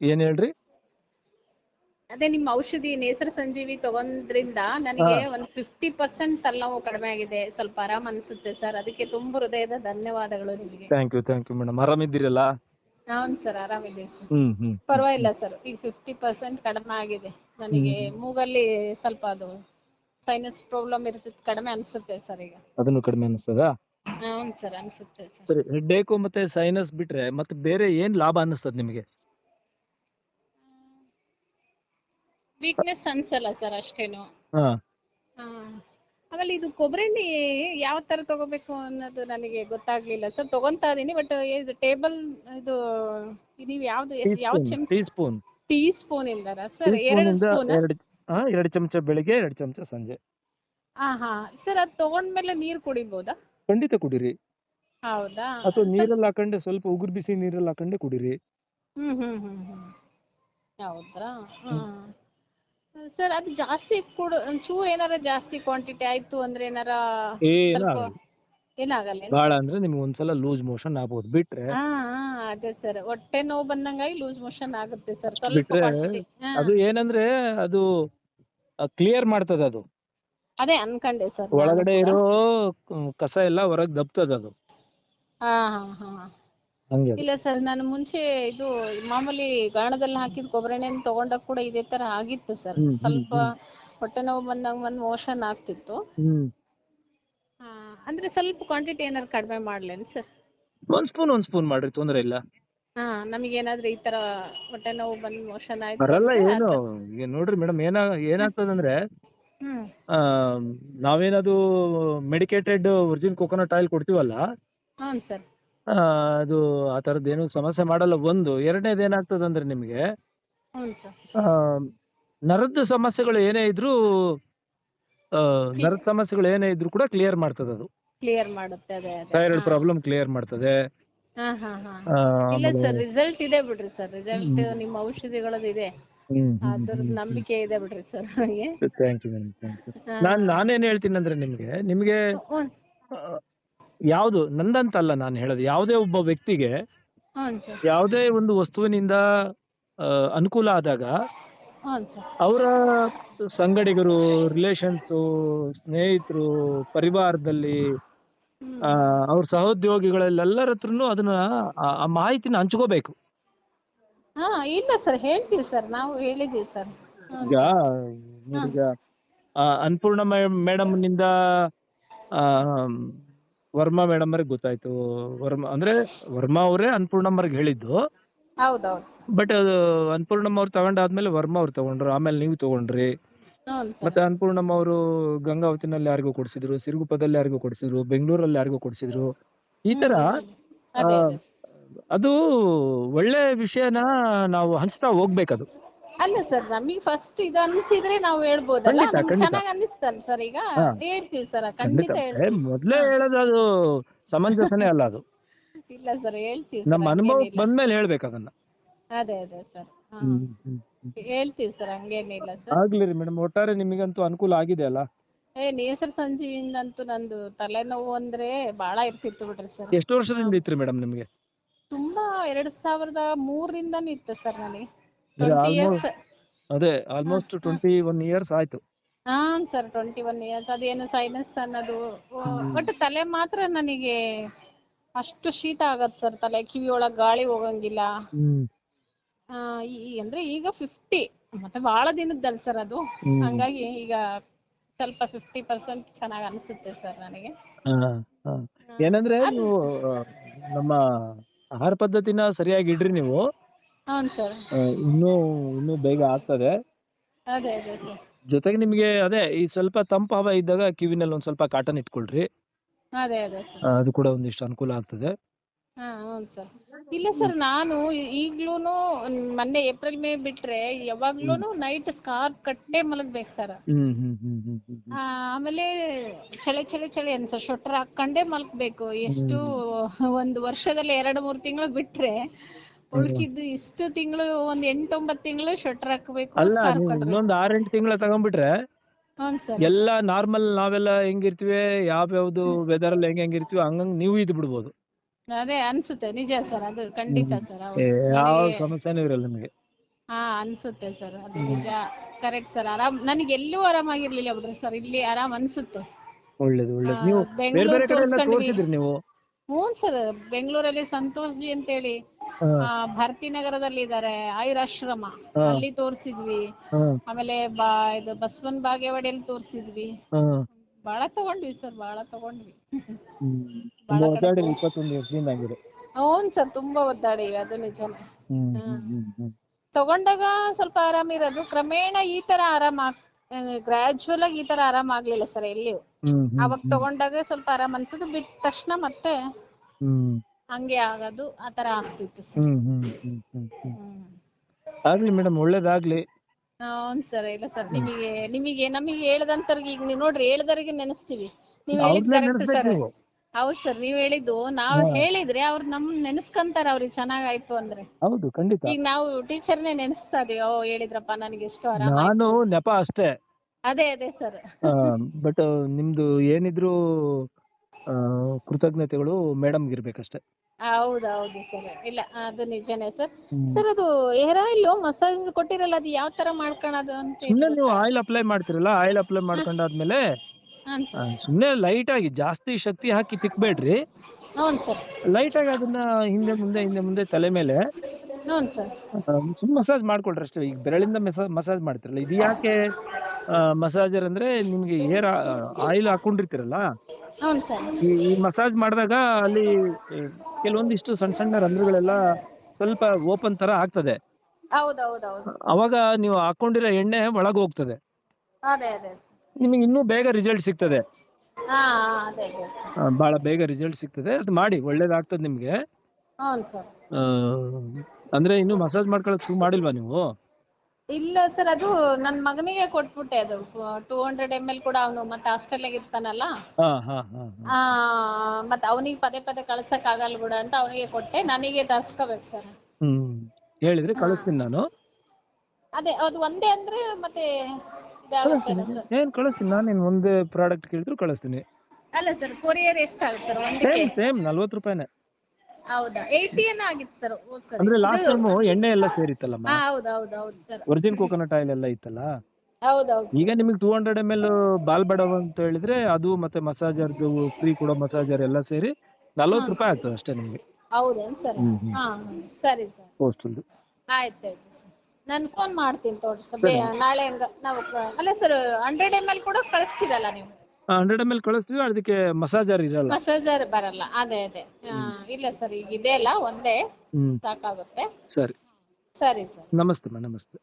ಏನ್ ಹೇಳ್ರಿ? ಅದೇ ನಿಮ್ಮ ಔಷಧಿ ನೇಸರ ಸಂಜೀವಿ ತಗೊಂಡ್ರಿಂದ ನನಗೆ ಒಂದ್ ಫಿಫ್ಟಿ ಪರ್ಸೆಂಟ್ ತಲೆನೋವು ಕಡಿಮೆ ಆಗಿದೆ. ಸ್ವಲ್ಪ ಆರಾಮ್ ಅನ್ಸುತ್ತೆ ಸರ್. ಅದಕ್ಕೆ ತುಂಬ ಹೃದಯದ ಧನ್ಯವಾದಗಳು ನಿಮಗೆ. Thank you thank you madam ಆರಾಮಿದ್ದೀರಲ್ಲ ಹೌನ್ ಸರ್ ಆರಾಮಿದೆ ಸರ್. ಹ್ಮ್ ಹ್ಮ್ ಪರವಾಗಿಲ್ಲ ಸರ್. ಈಗ ಫಿಫ್ಟಿ ಪರ್ಸೆಂಟ್ ಕಡಿಮೆ ಆಗಿದೆ. ನನಗೆ ಮೂಗಲ್ಲಿ ಸ್ವಲ್ಪ ಅದು ಸೈನಸ್ ಪ್ರಾಬ್ಲಮ್ ಇರ್ತದೆ ಕಡಿಮೆ ಅನ್ಸುತ್ತೆ ಸರ್ ಈಗ. ಅದನ್ನು ಕಡಿಮೆ ಅನಿಸ್ತದಾ? ಹೌನ್ ಸರ್ ಅನ್ಸುತ್ತೆ ಸರ್. ಸರಿ ಹೆಡ್ಡೇಕು ಮತ್ತೆ ಸೈನಸ್ ಬಿಟ್ರೆ ಮತ್ತೆ ಬೇರೆ ಏನ್ ಲಾಭ ಅನ್ನಿಸ್ತದ ನಿಮಗೆ? ವೀಕ್ನೆಸ್ ಅನ್ಸಲ್ಲ ಸರ್ ಅಷ್ಟೇನು. ಹಾ. ಹಾ. ಆಮೇಲೆ ಇದು ಕೊಬ್ಬರಿ ಯಾವ ತರ ತಗೋಬೇಕು ಅನ್ನೋದು ನನಗೆ ಗೊತ್ತಾಗ್ಲಿಲ್ಲ ಸರ್. ತಗೊಂತಾ ಇದೀನಿ ಬಟ್ ಇದು ಟೇಬಲ್ ಇದು ನೀವು ಯಾವ್ದು ಟೀ ಯಾವ ಸ್ಪೂನ್ ಚಮಚ? ಟೀ ಸ್ಪೂನ್ ಟೀ ಸ್ಪೂನ್ ಇಂದಾರ ಟೀ ಸರ್? ಸ್ಪೂನ್ ಎರಡು ಇಂದ ಸ್ಪೂನ್ ಎರಡು ಹಾ ಎರಡು ಚಮಚ ಬೆಳಿಗ್ಗೆ ಎರಡು ಚಮಚ ಸಂಜೆ. ಹಾ ಹಾ ಸರ್ ಅದ್ ತಗೊಂಡ್ಮೇಲೆ ನೀರ್ ಕುಡಿಬೋದಾ? ಖಂಡಿತ ಕುಡಿರಿ. ಹೌದಾ? ಅಥವಾ ನೀರಲ್ಲಿ ಹಾಕೊಂಡೆ ಸ್ವಲ್ಪ ಉಗುರು ಬಿಸಿ ನೀರಲ್ಲಿ ಹಾಕೊಂಡೆ ಕುಡಿರಿ. ಹ್ಮ್ ಹ್ಮ್ ಹ್ಮ್ ಹ್ಮ್. ಹೌದ್ರಾ ಸರ್ ಅದು ಜಾಸ್ತಿ ಕೊಡು ಚೂರ್ ಏನಾರ ಜಾಸ್ತಿ ಕ್ವಾಂಟಿಟಿ ಆಯ್ತು ಅಂದ್ರೆ ಏನಾರ ಏನಾಗಲ್ಲ ಏನಾಗಲ್ಲ ಏನ್? ಬಾಳ ಅಂದ್ರೆ ನಿಮ್ಗೆ ಒಂದ್ಸಲ ಲೂಸ್ ಮೋಷನ್ ಆಗ್ಬೋದು. ಬಿಟ್ರೆ ಹಾ ಹಾ ಅದೇ ಸರ್. ಹೊಟ್ಟೆ ನೋವು ಬಂದಂಗಾಗಿ ಲೂಸ್ ಮೋಷನ್ ಆಗುತ್ತೆ ಸರ್. ಸ್ವಲ್ಪ ಬಿಟ್ರೆ ಅದು ಏನಂದ್ರೆ ಅದು ಕ್ಲಿಯರ್ ಮಾಡ್ತದ ಅದು. ಅದೇ ಅನ್ಕಂಡೆ ಸರ್ ಒಳಗಡೆ ಇರೋ ಕಸ ಎಲ್ಲ ಹೊರಗ್ ದಬ್ತದ ಅದು. ಹಾ ಹಾ ಹಾ. ಹಂಗೆ ಅದು. ಇಲ್ಲ ಸರ್ ನಾನು ಮುಂಚೆ ಇದು ಮಾಮೂಲಿ ಗಾಣದಲ್ಲಿ ಹಾಕಿದ ಕೊಬ್ಬರಿ ಎಣ್ಣೆ ತಗೊಂಡಾಗ ಕೂಡ ಇದೇ ತರ ಆಗಿತ್ತು ಸರ್. ಹ್ಮ್, ಹ್ಮ್, ಸ್ವಲ್ಪ ಹೊಟ್ಟೆ ನೋವು ಬಂದಾಗ ಒಂದ್ ಮೋಷನ್ ಆಗ್ತಿತ್ತು. ಹ್ಮ್. ಅಂದ್ರೆ ಸ್ವಲ್ಪ ಕ್ವಾಂಟಿಟಿ ಏನಾದ್ರು ಕಡಿಮೆ ಮಾಡ್ಲೇನ್ ಸರ್? ಒಂದ್ ಸ್ಪೂನ್ ಒಂದ್ ಸ್ಪೂನ್ ಮಾಡ್ರಿ ತೊಂದ್ರೆ ಇಲ್ಲ. ಹಾ ನಮಗೇನಾದ್ರೂ ಈ ತರ ಹೊಟ್ಟೆ ನೋವು ಬಂದ್ ಮೋಷನ್ ಆಯ್ತು ಬರಲ್ಲ ಅಂದ್ರೆ ಏನು ಈಗ ನೋಡ್ರಿ ಮೇಡಮ್ ಏನ ಏನಾಗ್ತದಂದ್ರೆ ನಾವೇನದು ಮೆಡಿಕೇಟೆಡ್ ಒರಿಜಿನ್ ಕೋಕೋನಟ್ ಆಯಿಲ್ ಕೊಡ್ತೀವಲ್ಲ? ಹ್ಞೂ ಸರ್. ಆ, ಅದು ಆ ತರದ್ ಏನು ಸಮಸ್ಯೆ ಮಾಡಲ್ಲ. ಒಂದು ಎರಡನೇದು ಏನಾಗ್ತದಂದ್ರೆ ನಿಮ್ಗೆ ಹ್ಞೂ ಸರ್. ಆ, ನರದ ಸಮಸ್ಯೆಗಳು ಏನೇ ಇದ್ರು ಆ, ನರದ ಸಮಸ್ಯೆಗಳು ಏನೇ ಇದ್ರು ಕೂಡ ಕ್ಲಿಯರ್ ಮಾಡ್ತದ ಅದು. ಕ್ಲಿಯರ್ ಮಾಡುತ್ತೆ ಅದೇ ಅದೇ. ಥೈರಾಯ್ಡ್ ಪ್ರಾಬ್ಲಮ್ ಕ್ಲಿಯರ್ ಮಾಡ್ತದೆ. ಹಾ ಹಾ ಹಾ. ಇಲ್ಲ ಸರ್ ರಿಸಲ್ಟ್ ಇದೆ ಬಿಡ್ರಿ ಸರ್. ರಿಸಲ್ಟ್ ನಿಮ್ಮ ಔಷಧಿಗಳದ್ದು ಇದೆ. ಹ್ಮ್ ನಂಬಿಕೆ ಇದೆ ಬಿಡ್ರಿ ಸರ್ ನನಗೆ thank you madam thank you ನಾನ್ ನಾನೇನ್ ಹೇಳ್ತೀನಿ ಅಂದ್ರೆ ನಿಮ್ಗೆ ನಿಮ್ಗೆ ಯಾವ್ದು ನಂದಂತಲ್ಲ ನಾನು ಹೇಳೋದು ಯಾವುದೇ ಒಬ್ಬ ವ್ಯಕ್ತಿಗೆ ಹ್ಞೂ ಸರ್. ಯಾವುದೇ ಒಂದು ವಸ್ತುವಿನಿಂದ ಆ, ಅನುಕೂಲ ಆದಾಗ ಹ್ಞೂ ಸರ್. ಅವರ ಸಂಗಡಿಗರು ರಿಲೇಷನ್ಸು ಸ್ನೇಹಿತರು ಪರಿವಾರದಲ್ಲಿ ಆ, ಅವ್ರ ಸಹೋದ್ಯೋಗಿಗಳಲ್ಲೆಲ್ಲರ ಹತ್ರನು ಅದನ್ನ ಆ- ಆ ಮಾಹಿತಿನ ಹಂಚ್ಕೋಬೇಕು. ಹಾ ಇಲ್ಲ ಸರ್ ಹೇಳ್ತೀವಿ ಸರ್ ನಾವು ಹೇಳಿದೀವಿ ಸರ್ ಈಗ ಈಗ ಅನ್ಪೂರ್ಣ ಅನ್ನಪೂರ್ಣ ಮೇಡಮ್ನಿಂದ ಆ, ವರ್ಮಾ ಮೇಡಮ್ ಅವ್ರಿಗೆ ಗೊತ್ತಾಯ್ತು. ವರ್ಮಾ ಅಂದ್ರೆ ವರ್ಮಾ ಅವರೇ ಅನ್ಪೂರ್ಣಮ್ಮರ್ಗೆ ಹೇಳಿದ್ದು. ಹೌದೌದು ಬಟ್ ಅದು ಅನ್ಪೂರ್ಣಮ್ಮ ಅವ್ರು ತಗೊಂಡಾದ್ಮೇಲೆ ವರ್ಮಾ ಅವ್ರು ತಗೊಂಡ್ರು. ಆಮೇಲೆ ನೀವು ತಗೊಂಡ್ರಿ. ಮತ್ತೆ ಅನ್ಪೂರ್ಣಮ್ಮ ಅವರು ಗಂಗಾವತಿನಲ್ಲಿ ಯಾರಿಗೂ ಕೊಡಿಸಿದ್ರು ಸಿರುಗುಪ್ಪದಲ್ಲಿ ಯಾರಿಗೂ ಕೊಡಿಸಿದ್ರು ಬೆಂಗಳೂರಲ್ಲಿ ಯಾರಿಗೂ ಕೊಡಿಸಿದ್ರು. ಈ ತರ ಅದೇ ಒಳ್ಳೆ ವಿಷಯನ ನಾವು ಹಂಚ್ತಾ ಹೋಗ್ಬೇಕದು. ಅಲ್ಲ ಸರ್ ನಮಗೆ ಫಸ್ಟ್ ಇದು ಅನ್ಸಿದ್ರೆ ನಾವು ಹೇಳ್ಬೋದಲ್ಲ? ಚೆನ್ನಾಗಿ ನಮ್ಗೆ ಖಂಡಿತ. ಚೆನ್ನಾಗ್ ಅನ್ನಿಸ್ತಲ್ಲ ಸರ್ ಈಗ? ಹಾ. ಹೇಳ್ತೀವಿ ಸರ್ ಖಂಡಿತ ಖಂಡಿತ. ಏ, ಹೇಳ್ತೀವಿ ಮೊದ್ಲೇ ಹೇಳೋದು ಅದು ಸಮಂಜಸನೇ ಅಲ್ಲ ಅದು. ಇಲ್ಲ ಸರ್ ಹೇಳ್ತೀವಿ ನಮ್ಮ ಅನುಭವ ಹಂಗೇನಿಲ್ಲ. ಬಂದ್ಮೇಲೆ ಹೇಳ್ಬೇಕು ಅದನ್ನ ಅದೇ ಅದೇ ಸರ್. ಹೇಳ್ತೀವಿ ಸರ್ ಹಂಗೇನಿಲ್ಲ ಸರ್. ಆಗ್ಲಿ ರೀ ಮೇಡಮ್ ಒಟ್ಟಾರೆ ನಿಮಗಂತೂ ಅನುಕೂಲ ಆಗಿದೆ ಅಲ್ಲ? ಏ ನೇಸರ ಸಂಜೀವಿಂದಂತೂ ನಂದು ತಲೆನೋವು ಅಂದ್ರೆ ಬಾಳ ಇರ್ತಿತ್ತು ಬಿಡ್ರಿ ಸರ್. ಎಷ್ಟು ವರ್ಷದಿಂದ ಇತ್ರಿ ಮೇಡಮ್ ನಿಮ್ಗೆ? ತುಂಬಾ ಎರಡ್ ಸಾವಿರದ ಮೂರರಿಂದನೂ ಇತ್ತು ಸರ್ ನನಗೆ ಅದೇ ಆಲ್ಮೋಸ್ಟ್ ಟ್ವೆಂಟಿ ಒನ್ ಇಯರ್ಸ್ ಆಯ್ತು. ಹಾ ಸರ್ ಟ್ವೆಂಟಿ ಒನ್ ಇಯರ್ಸ್ ಅದೇನು ಸೈನಸ್ ಅನ್ನೋದು ಬಟ್ ತಲೆ ಮಾತ್ರ ನನಗೆ ಅಷ್ಟು ಶೀತ ಆಗತ್ ಸರ್. ತಲೆ ಕಿವಿ ಒಳಗ್ ಗಾಳಿ ಹೋಗಂಗಿಲ್ಲ. ಅಂದ್ರೆ ಈಗ ಫಿಫ್ಟಿ ಮತ್ತೆ ಬಹಳ ದಿನದ್ದಲ್ಲ ಸರ್ ಅದು. ಹಂಗಾಗಿ ಈಗ ಸ್ವಲ್ಪ ಫಿಫ್ಟಿ ಪರ್ಸೆಂಟ್ ಚೆನ್ನಾಗಿ ಅನಿಸುತ್ತೆ ಸರ್ ನನಗೆ. ಏನಂದ್ರೆ ನೀವು ನಮ್ಮ ಆಹಾರ ಪದ್ಧತಿನ ಸರಿಯಾಗಿ ಇಡ್ರಿ ನೀವು. ಇನ್ನು ಸರ್ ಆ, ಇನ್ನೂ ಇನ್ನೂ ಬೇಗ ಆಗ್ತದೆ. ಅದೇ ಅದೇ ಸರ್ ಜೊತೆಗೆ ನಿಮ್ಗೆ ಅದೇ ಈ ಸ್ವಲ್ಪ ತಂಪು ಹವ ಇದ್ದಾಗ ಕಿವಿನಲ್ಲಿ ಒಂದ್ ಸ್ವಲ್ಪ ಕಾಟನ್ ಇಟ್ಕೊಳ್ರಿ. ಅದೇ ಅದೇ ಸರ್ ಆ, ಅದು ಕೂಡ ಒಂದಿಷ್ಟು ಅನುಕೂಲ ಆಗ್ತದೆ. ಹಾ ಹೌನ್ ಸರ್ ಇಲ್ಲ ಸರ್ ನಾನು ಈಗ್ಲೂನು ಮೊನ್ನೆ ಏಪ್ರಿಲ್ ಮೇ ಬಿಟ್ರೆ ಯಾವಾಗ್ಲೂನು ನೈಟ್ ಸ್ಕಾರ್ಫ್ ಕಟ್ಟೆ ಮಲಗ್ಬೇಕು ಸರ್ ಹ್ಮ್ ಹ್ಮ್ ಹ್ಮ್ ಹ್ಮ್ ಹ್ಮ್ ಹ್ಮ್. ಆಮೇಲೆ ಚಳಿ ಚಳಿ ಚಳಿ ಅನ್ಸ ಶೊಟ್ರ್ ಹಾಕೊಂಡೇ ಮಲ್ಕ್ಬೇಕು ಎಷ್ಟು ಒಂದು ವರ್ಷದಲ್ಲಿ ಎರಡು ಮೂರು ತಿಂಗಳು ಬಿಟ್ರೆ ಉಳ್ಕಿದ್ದು ಇಷ್ಟು ತಿಂಗಳು ಒಂದ್ ಎಂಟೊಂಬತ್ತು ತಿಂಗಳು ಶೊಟ್ರ್ ಹಾಕ್ಬೇಕು ಅಲ್ಲ ಸ್ಕಾರ್ಫ್ ನೀವು ಕಟ್ಬೇಕು. ಇನ್ನೊಂದ್ ಆರೆಂಟು ತಿಂಗಳ ತಗೊಂಡ್ಬಿಟ್ರೆ ಹೌನ್ ಸರ್ ಎಲ್ಲ ನಾರ್ಮಲ್ ನಾವೆಲ್ಲ ಹೆಂಗಿರ್ತೀವಿ ಯಾವ ಯಾವ್ದು ವೆದರ್ ಅಲ್ಲಿ ಹೆಂಗ್ ಹೆಂಗಿರ್ತೀವಿ ಹಂಗಂಗ್ ನೀವು ಇದ್ ಬಿಡ್ಬೋದು. ಅದೇ ಅನ್ಸುತ್ತೆ ನಿಜ ಸರ್ ಅದು ಖಂಡಿತ ಸರ್ ಯಾವ ಸಮಸ್ಯೆನೂ ಇರಲ್ಲ ನಿಮಗೆ. ಹಾ ಅನ್ಸುತ್ತೆ ಸರ್ ಅದು ನಿಜ ಕರೆಕ್ಟ್ ಸರ್ ಆರಾಮ್ ನನಗೆ ಎಲ್ಲೂ ಆರಾಮಾಗಿರ್ಲಿಲ್ಲ ಬಿಡ್ರಿ ಸರ್ ಇಲ್ಲಿ ಆರಾಮ್ ಅನ್ಸುತ್ತೆ. ಒಳ್ಳೇದು ಒಳ್ಳೇದು. ನೀವು ಬೇರೆ ಬೇರೆ ಕಡೆ ಎಲ್ಲ ತೋರಿಸಿದ್ರಿ ನೀವು? ಹ್ಞೂ ಸರ್ ಬೆಂಗಳೂರಲ್ಲಿ ಸಂತೋಷ್ ಜಿ ಅಂತೇಳಿ ಹೇಳಿ ಆ, ಭಾರತಿ ನಗರದಲ್ಲಿ ಇದ್ದಾರೆ ಆಯುರಾಶ್ರಮ ಹಾ. ಅಲ್ಲಿ ತೋರ್ಸಿದ್ವಿ. ಆಮೇಲೆ ಬಾ ಇದು ಬಸವನ್ ಬಾಗೇವಾಡಿಯಲ್ಲಿ ತೋರ್ಸಿದ್ವಿ. ಬಾಳ ತಗೊಂಡ್ವಿ ಸರ್ ಬಾಳ ತಗೊಂಡ್ವಿ. ಬಾಳ ಇಪ್ಪತ್ತೊಂದು ವರ್ಷದಿಂದ ಆಗಿದೆ. ಸರ್ ತುಂಬಾ ಒದ್ದಾಡಿ ಅದು ನಿಜ ತಗೊಂಡಾಗ ಸ್ವಲ್ಪ ಆರಾಮಿರೋದು ಕ್ರಮೇಣ ಈ ತರ ಆರಾಮ ಗ್ರಾಜುವಲ್ ಆಗಿ ಈ ತರ ಆರಾಮ ಆಗ್ಲಿಲ್ಲ ಸರ್ ಎಲ್ಲಿಯೂ. ಅವಾಗ ತಗೊಂಡಾಗ ಸ್ವಲ್ಪ ಆರಾಮ್ ಅನ್ಸುದು ಬಿಟ್ಟ ತಕ್ಷಣ ಮತ್ತೆ ಹಂಗೆ ಆಗೋದು ಆ ತರ ಆಗ್ತಿತ್ತು ಸರ್. ಆಗ್ಲಿ ಮೇಡಮ್ ಒಳ್ಳೇದಾಗ್ಲಿ. ಹೌನ್ ಸರ್ ಇಲ್ಲ ಸರ್ ನಿಮಗೆ ನಿಮಗೆ ನಮಗೆ ಹೇಳ್ದಂತವ್ರಿಗೆ ಈಗ ನೀವು ನೋಡ್ರಿ ಹೇಳ್ದವ್ರಿಗೆ ನೆನೆಸ್ತೀವಿ. ನೀವ್ ಹೇಳಿದ್ ಕರೆಕ್ಟ್ ನೆನೆಸ್ಬೇಕು ಸರ್ ನೀವು. ಹೌದ್ ಸರ್ ನೀವ್ ಹೇಳಿದ್ದು ನಾವ್ ಹಾ. ಹೇಳಿದ್ರೆ ಅವ್ರು ನಮ್ ನೆನೆಸ್ಕೊಂತಾರ ಅವ್ರಿಗೆ ಚೆನ್ನಾಗಾಯ್ತು ಅಂದ್ರೆ. ಹೌದು ಖಂಡಿತ. ಈಗ ನಾವು ಟೀಚರ್ನೇ ನೆನೆಸ್ತಾ ಇದೀವಿ ಓ ಹೇಳಿದ್ರಪ್ಪ ನನಗೆ ಎಷ್ಟು ಆರಾಮ ನಾನು ನೆಪ ಅಷ್ಟೇ. ಅದೇ ಅದೇ ಸರ್ ಬಟ್ ನಿಮ್ದು ಏನಿದ್ರು ಆ, ಕೃತಜ್ಞತೆಗಳು ಮೇಡಮ್ ಇರ್ಬೇಕಷ್ಟೇ ಹೌದೌದು ಸರ್ ಇಲ್ಲ ಅದು ನಿಜನೇ ಸರ್ ಸರ್ ಅದು ಹೇರ್ ಆಯಿಲ್ ಮಸಾಜ್ ಕೊಟ್ಟಿರಲ್ಲ ಅದು ಯಾವ ತರ ಮಾಡ್ಕೊಳೋದು ಅಂತ ಸುಮ್ನೆ ನೀವು ಆಯಿಲ್ ಅಪ್ಲೈ ಮಾಡ್ತಿರಲ್ಲ ಆಯಿಲ್ ಅಪ್ಲೈ ಮಾಡ್ಕೊಂಡಾದ್ಮೇಲೆ ಹಾಂ ಆ, ಸರ್ ಸುಮ್ನೆ ಲೈಟ್ ಆಗಿ ಜಾಸ್ತಿ ಶಕ್ತಿ ಹಾಕಿ ತಿಕ್ಬೇಡ್ರಿ. ಹ್ಞೂ ಸರ್ ಲೈಟ್ ಆಗಿ ಅದನ್ನ ಹಿಂದೆ ಮುಂದೆ ಹಿಂದೆ ಮುಂದೆ ತಲೆ ಮೇಲೆ ಹ್ಞೂ ಸರ್ ಸುಮ್ ಮಸಾಜ್ ಮಾಡ್ಕೊಳ್ರಿ ಅಷ್ಟೇ. ಈಗ ಬೆರಳಿಂದ ಮಸಾಜ್ ಮಾಡ್ತಿರಲ್ಲ ಇದು ಯಾಕೆ ಮಸಾಜರ್ ಅಂದ್ರೆ ನಿಮ್ಗೆ ಏರ್ ಆಯಿಲ್ ಹಾಕೊಂಡಿರ್ತೀರಲ್ಲ ಹ್ಞೂ ಸರ್. ಈ ಮಸಾಜ್ ಮಾಡಿದಾಗ ಅಲ್ಲಿ ಕೆಲವೊಂದಿಷ್ಟು ಸಣ್ಣ ಸಣ್ಣ ರಂಧ್ರಗಳೆಲ್ಲ ಸ್ವಲ್ಪ ಓಪನ್ ತರ ಆಗ್ತದೆ. ಅವಾಗ ನೀವು ಹಾಕೊಂಡಿರೋ ಎಣ್ಣೆ ಒಳಗೆ ಹೋಗ್ತದೆ. ಅದೇ ಅದೇ ನಿಮಗೆ ಇನ್ನೂ ಬೇಗ ರಿಸಲ್ಟ್ ಸಿಗ್ತದೆ. ಹಾ ಹಾ, ಅದೇ ಅದೇ ಆ, ಬಹಳ ಬೇಗ ರಿಸಲ್ಟ್ ಸಿಗ್ತದೆ. ಅದು ಮಾಡಿ ಒಳ್ಳೇದಾಗ್ತದೆ ನಿಮ್ಗೆ. ಹ್ಞೂ ಸರ್. ಆ, ಅಂದ್ರೆ ಇನ್ನು ಮಸಾಜ್ ಮಾಡ್ಕೊಳಕ್ ಶುರು ಮಾಡಿಲ್ವಾ ನೀವು? ಇಲ್ಲ ಸರ್ ಅದು ನನ್ ಮಗನಿಗೆ ಕೊಟ್ಬಿಟ್ಟೆ ಅದು. ಟೂ ಹಂಡ್ರೆಡ್ ಎಂ ಎಲ್ ಕೂಡ ಅವನು ಮತ್ತೆ ಗೆ ಇರ್ತಾನಲ್ಲ? ಹಾ ಹಾ ಹಾ. ಆ ಮತ್ತೆ ಅವನಿಗೆ ಪದೇ ಪದೇ ಕಳ್ಸಕ್ ಆಗಲ್ಲ ಬಿಡ ಅಂತ ಅವನಿಗೆ ಕೊಟ್ಟೆ. ನನಗೆ ತರ್ಸ್ಕೋಬೇಕು ಸರ್. ಹ್ಮ್ ಹೇಳಿದ್ರೆ ಕಳಿಸ್ತೀನಿ ನಾನು. ಅದೇ ಅದು ಒಂದೇ ಅಂದ್ರೆ ಮತ್ತೆ ಸರ್? ಏನ್ ಕಳಿಸ್ತೀನಿ ನಾನೇನ್ ಒಂದೇ ಪ್ರಾಡಕ್ಟ್ ಕೇಳಿದ್ರು ಕಳಿಸ್ತೀನಿ. ಅಲ್ಲ ಸರ್ ಕೊರಿಯರ್ ಎಷ್ಟಾಗುತ್ತೆ ಸರ್? ಒಂದಕ್ಕೆ? ಸೇಮ್ ಸೇಮ್ ನಲ್ವತ್ತು ರೂಪಾಯಿನೇ. ಹೌದಾ? ಏಯ್ಟಿ ಏನೋ ಆಗಿತ್ತು ಸರ್ ಹೋದ್ ಸರಿ. ಅಂದ್ರೆ ಲಾಸ್ಟ್ ಟೈಮ್ ಎಣ್ಣೆ ಎಲ್ಲ ಸೇರಿತ್ತಲ್ಲಮ್ಮ? ಹಾ ಹೌದು ಹೌದು ಹೌದು ಸರ್ ಒರಿಜಿನ್ ಕೋಕೋನಟ್ ಆಯಿಲ್ ಎಲ್ಲ ಇತ್ತಲ್ಲ? ಹೌದೌದು ಈಗ ನಿಮಗೆ ಟೂ ಹಂಡ್ರೆಡ್ ಎಂ ಎಲ್ ಬಾಲ್ ಬಡವ್ ಅಂತ ಹೇಳಿದ್ರೆ ಅದು ಮತ್ತೆ ಮಸಾಜರ್ ಫ್ರೀ ಕೊಡೋ ಮಸಾಜರ್ ಎಲ್ಲ ಸೇರಿ ನಲ್ವತ್ತು ರೂಪಾಯಿ ಆಯ್ತು ಅಷ್ಟೇ ನಿಮ್ಗೆ. ಹೌದೇನು ಸರ್ ಹ್ಮ್ ಹ್ಮ್. ಹಾ. ಸರಿ ಸರ್ ಪೋಸ್ಟಲ್ ಆಯ್ತು ಆಯ್ತು ಸರ್ ನಾನು ಫೋನ್ ಮಾಡ್ತೀನಿ ತೋರಿ ಸರ್. ನಾಳೆ ಹಂಗ ನಾವು ಅಲ್ಲ ಸರ್ ಹಂಡ್ರೆಡ್ ಎಂ ಎಲ್ ಕೂಡ ಕಳಿಸ್ತೀರಲ್ಲ ನೀವು? ಹಂಡ್ರೆಡ್ ಎಂ ಎಲ್ ಕಳಿಸ್ತೀವಿ ಅದಕ್ಕೆ ಮಸಾಜರ್ ಇರಲ್ಲ. ಮಸಾಜರ್ ಬರಲ್ಲ. ಅದೇ ಅದೇ. ಆ, ಇಲ್ಲ ಸರ್ ಈಗ ಇದೆ ಅಲ್ಲ ಒಂದೇ ಹ್ಮ್. ಸಾಕಾಗುತ್ತೆ. ಸರಿ. ಸರಿ ಸರ್. ನಮಸ್ತೆ ಮಾ ನಮಸ್ತೆ.